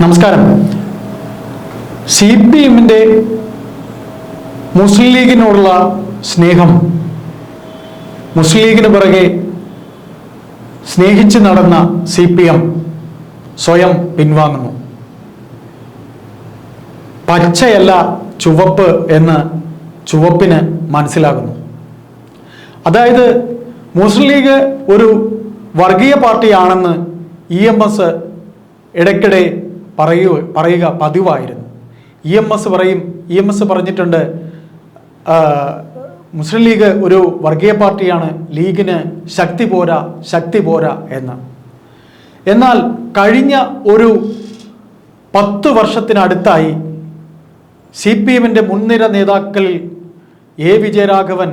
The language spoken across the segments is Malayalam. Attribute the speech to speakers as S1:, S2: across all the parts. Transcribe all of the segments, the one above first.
S1: നമസ്കാരം. സി പി എമ്മിന്റെ മുസ്ലിം ലീഗിനോടുള്ള സ്നേഹം മുസ്ലിം ലീഗിന് പിറകെ സ്നേഹിച്ച് നടന്ന സി പി എം സ്വയം പിൻവാങ്ങുന്നു. പച്ചയല്ല ചുവപ്പ് എന്ന് ചുവപ്പിന് മനസ്സിലാകുന്നു. അതായത് മുസ്ലിം ലീഗ് ഒരു വർഗീയ പാർട്ടിയാണെന്ന് ഇ എം എസ് ഇടയ്ക്കിടെ പറയുക പറയുക പതിവായിരുന്നു. ഇ എം എസ് പറയും ഇ എം എസ് പറഞ്ഞിട്ടുണ്ട് മുസ്ലിം ലീഗ് ഒരു വർഗീയ പാർട്ടിയാണ് ലീഗിന് ശക്തി പോരാ ശക്തി പോരാ എന്ന്. എന്നാൽ കഴിഞ്ഞ ഒരു പത്ത് വർഷത്തിനടുത്തായി സി പി എമ്മിന്റെ മുൻനിര നേതാക്കളിൽ A Vijayaraghavan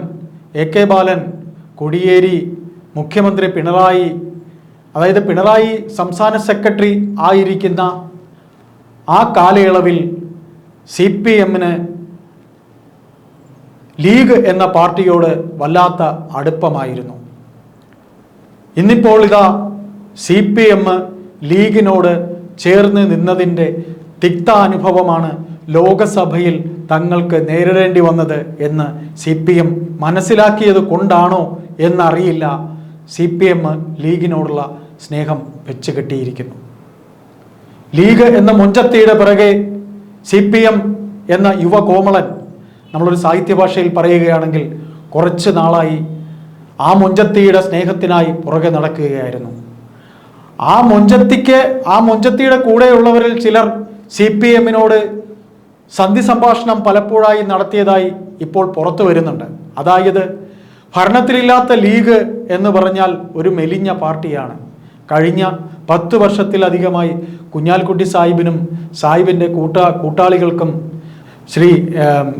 S1: A K Balan Kodiyeri മുഖ്യമന്ത്രി പിണറായി അതായത് പിണറായി സംസ്ഥാന സെക്രട്ടറി ആയിരിക്കുന്ന ആ കാലയളവിൽ സി പി എമ്മിന് ലീഗ് എന്ന പാർട്ടിയോട് വല്ലാത്ത അടുപ്പമായിരുന്നു. ഇന്നിപ്പോൾ ഇതാ സി പി എം ലീഗിനോട് ചേർന്ന് നിന്നതിന്റെ തിക്ത അനുഭവമാണ് ലോകസഭയിൽ തങ്ങൾക്ക് നേരിടേണ്ടി വന്നത് എന്ന് സി പി എം മനസ്സിലാക്കിയത് കൊണ്ടാണോ എന്നറിയില്ല സി പി എം ലീഗിനോടുള്ള സ്നേഹം വെച്ച് കെട്ടിയിരിക്കുന്നു. ലീഗ് എന്ന മുഞ്ചത്തിയുടെ പിറകെ സി പി എം എന്ന യുവ കോമളൻ നമ്മളൊരു സാഹിത്യ ഭാഷയിൽ പറയുകയാണെങ്കിൽ കുറച്ച് നാളായി ആ മുഞ്ചത്തിയുടെ സ്നേഹത്തിനായി പുറകെ നടക്കുകയായിരുന്നു. ആ മുഞ്ചത്തിക്ക് ആ മുഞ്ചത്തിയുടെ കൂടെയുള്ളവരിൽ ചിലർ സി പി എമ്മിനോട് സന്ധി സംഭാഷണം പലപ്പോഴായി നടത്തിയതായി ഇപ്പോൾ പുറത്തു വരുന്നുണ്ട്. അതായത് ഭരണത്തിലില്ലാത്ത ലീഗ് എന്ന് പറഞ്ഞാൽ ഒരു മെലിഞ്ഞ പാർട്ടിയാണ്. കഴിഞ്ഞ പത്ത് വർഷത്തിലധികമായി കുഞ്ഞാൽക്കുട്ടി സാഹിബിനും സാഹിബിന്റെ കൂട്ട കൂട്ടാളികൾക്കും ശ്രീ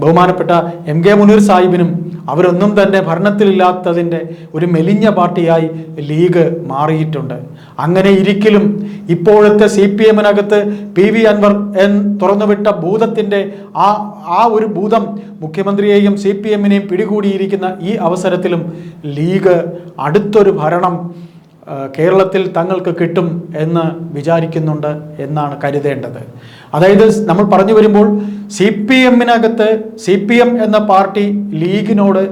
S1: ബഹുമാനപ്പെട്ട എം കെ മുനീർ സാഹിബിനും അവരൊന്നും തന്നെ ഭരണത്തിലില്ലാത്തതിന്റെ ഒരു മെലിഞ്ഞ പാർട്ടിയായി ലീഗ് മാറിയിട്ടുണ്ട്. അങ്ങനെ ഇരിക്കലും ഇപ്പോഴത്തെ സി പി എമ്മിനകത്ത് പി വി അൻവർ എൻ തുറന്നുവിട്ട ഭൂതത്തിന്റെ ആ ആ ഒരു ഭൂതം മുഖ്യമന്ത്രിയെയും സി പി എമ്മിനെയും പിടികൂടിയിരിക്കുന്ന ഈ അവസരത്തിലും ലീഗ് അടുത്തൊരു ഭരണം കേരളത്തിൽ തങ്ങൾക്ക് കിട്ടും എന്ന് വിചാരിക്കുന്നുണ്ട് എന്നാണ് കരുതേണ്ടത്. അതായത് നമ്മൾ പറഞ്ഞു വരുമ്പോൾ സി പി എമ്മിനകത്ത് സി പി എം എന്ന പാർട്ടി ലീഗിനോട്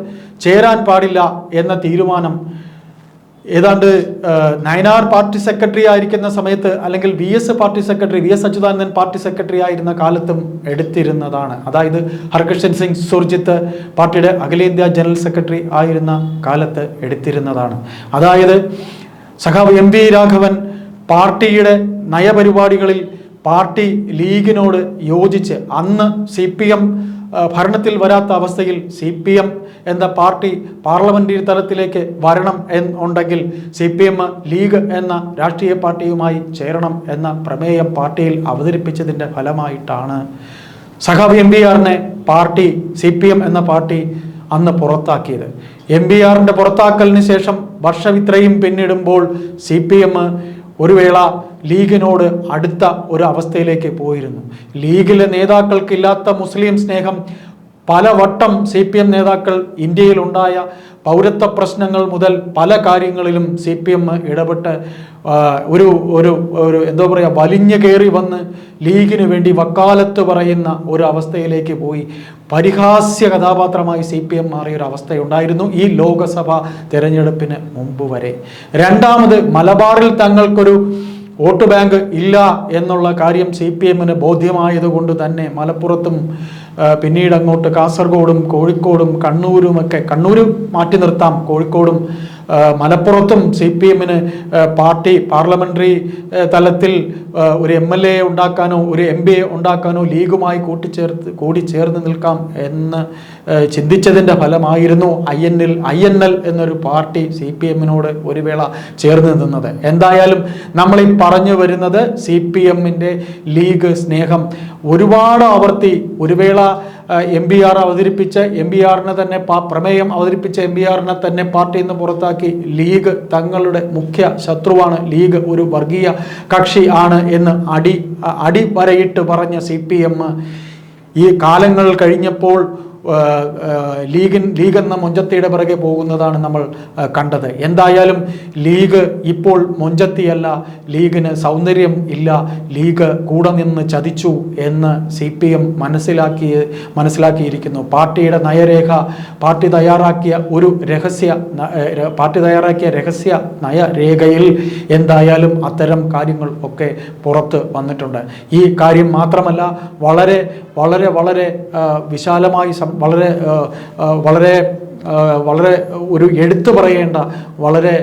S1: ചേരാൻ പാടില്ല എന്ന തീരുമാനം ഏതാണ്ട് നയനാർ പാർട്ടി സെക്രട്ടറി ആയിരിക്കുന്ന സമയത്ത് അല്ലെങ്കിൽ V S party secretary V S Achuthanandan party secretary ആയിരുന്ന കാലത്തും എടുത്തിരുന്നതാണ്. അതായത് ഹർകൃഷ്ണൻ സിംഗ് സുർജിത്ത് പാർട്ടിയുടെ അഖിലേന്ത്യാ ജനറൽ സെക്രട്ടറി ആയിരുന്ന കാലത്ത് എടുത്തിരുന്നതാണ്. അതായത് സഖാവ് എം വി രാഘവൻ പാർട്ടിയുടെ നയപരിപാടികളിൽ പാർട്ടി ലീഗിനോട് യോജിച്ച് അന്ന് സി പി എം ഭരണത്തിൽ വരാത്ത അവസ്ഥയിൽ സി പി എം എന്ന പാർട്ടി പാർലമെന്ററി തലത്തിലേക്ക് വരണം എന്നുണ്ടെങ്കിൽ സി പി എം ലീഗ് എന്ന രാഷ്ട്രീയ പാർട്ടിയുമായി ചേരണം എന്ന പ്രമേയം പാർട്ടിയിൽ അവതരിപ്പിച്ചതിന്റെ ഫലമായിട്ടാണ്. സഖാവ് എം ബി ആറിനെ പാർട്ടി സി പി എം എന്ന പാർട്ടി അന്ന് പുറത്താക്കിയത്. എം ബി ആറിന്റെ പുറത്താക്കലിന് ശേഷം വർഷം ഇത്രയും പിന്നിടുമ്പോൾ സി പി എം ഒരു വേള ലീഗിനോട് അടുത്ത ഒരു അവസ്ഥയിലേക്ക് പോയിരുന്നു. ലീഗിലെ നേതാക്കൾക്കില്ലാത്ത മുസ്ലിം സ്നേഹം പലവട്ടം സി പി എം നേതാക്കൾ ഇന്ത്യയിലുണ്ടായ പൗരത്വ പ്രശ്നങ്ങൾ മുതൽ പല കാര്യങ്ങളിലും സി പി എം ഇടപെട്ട് ഒരു ഒരു ഒരു എന്തോ പറയുക വലിഞ്ഞു കയറി വന്ന് ലീഗിന് വേണ്ടി വക്കാലത്ത് പറയുന്ന ഒരു അവസ്ഥയിലേക്ക് പോയി. പരിഹാസ്യ കഥാപാത്രമായി സി പി എം മാറിയ ഒരു അവസ്ഥയുണ്ടായിരുന്നു ഈ ലോകസഭ തെരഞ്ഞെടുപ്പിന് മുമ്പ് വരെ. രണ്ടാമത് മലബാറിൽ തങ്ങൾക്കൊരു വോട്ട് ബാങ്ക് ഇല്ല എന്നുള്ള കാര്യം സി പി എമ്മിന് ബോധ്യമായതുകൊണ്ട് തന്നെ മലപ്പുറത്തും പിന്നീട് അങ്ങോട്ട് കാസർഗോഡും കോഴിക്കോടും കണ്ണൂരുമൊക്കെ കണ്ണൂർ മാറ്റി നിർത്താം കോഴിക്കോടും മലപ്പുറത്തും സി പി എമ്മിന് പാർട്ടി പാർലമെന്ററി തലത്തിൽ ഒരു എം എൽ എ ഉണ്ടാക്കാനോ ഒരു എം പി എ ഉണ്ടാക്കാനോ ലീഗുമായി കൂട്ടിച്ചേർത്ത് കൂടി ചേർന്ന് നിൽക്കാം എന്ന് ചിന്തിച്ചതിന്റെ ഫലമായിരുന്നു I N L I N L എന്നൊരു പാർട്ടി സി പി എമ്മിനോട് ഒരു വേള ചേർന്ന് നിന്നത്. എന്തായാലും നമ്മൾ പറഞ്ഞു വരുന്നത് സി പി എമ്മിന്റെ ലീഗ് സ്നേഹം ഒരുപാട് ആവർത്തി ഒരു വേള എം ബി ആർ അവതരിപ്പിച്ച എം ബി ആറിനെ തന്നെ പ്രമേയം അവതരിപ്പിച്ച എം ബി ആറിനെ തന്നെ പാർട്ടിയിൽ നിന്ന് പുറത്താക്കി. ലീഗ് തങ്ങളുടെ മുഖ്യ ശത്രുവാണ്. ലീഗ് ഒരു വർഗീയ കക്ഷി ആണ് എന്ന് അടി അടിവരയിട്ട് പറഞ്ഞ സി ഈ കാലങ്ങൾ കഴിഞ്ഞപ്പോൾ ലീഗിൻ ലീഗ് എന്ന മൊഞ്ചത്തിയുടെ പിറകെ പോകുന്നതാണ് നമ്മൾ കണ്ടത്. എന്തായാലും ലീഗ് ഇപ്പോൾ മൊഞ്ചത്തിയല്ല ലീഗിന് സൗന്ദര്യം ഇല്ല ലീഗ് കൂടെ നിന്ന് ചതിച്ചു എന്ന് സി പി എം മനസ്സിലാക്കി മനസ്സിലാക്കിയിരിക്കുന്നു. പാർട്ടിയുടെ നയരേഖ പാർട്ടി തയ്യാറാക്കിയ ഒരു രഹസ്യ പാർട്ടി തയ്യാറാക്കിയ രഹസ്യ നയരേഖയിൽ എന്തായാലും അത്തരം കാര്യങ്ങൾ ഒക്കെ പുറത്ത് വന്നിട്ടുണ്ട്. ഈ കാര്യം മാത്രമല്ല വളരെ വളരെ വളരെ വിശാലമായി സം- വളരെ വളരെ വളരെ ഒരു എടുത്തു പറയേണ്ട വളരെ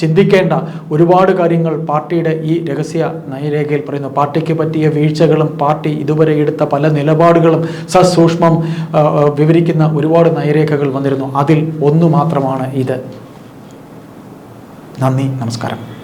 S1: ചിന്തിക്കേണ്ട ഒരുപാട് കാര്യങ്ങൾ പാർട്ടിയുടെ ഈ രഹസ്യ നയരേഖയിൽ പറയുന്നു. പാർട്ടിക്ക് പറ്റിയ വീഴ്ചകളും പാർട്ടി ഇതുവരെ എടുത്ത പല നിലപാടുകളും സസൂക്ഷ്മം വിവരിക്കുന്ന ഒരുപാട് നയരേഖകൾ വന്നിരുന്നു. അതിൽ ഒന്നു മാത്രമാണ് ഇത്. നന്ദി നമസ്കാരം.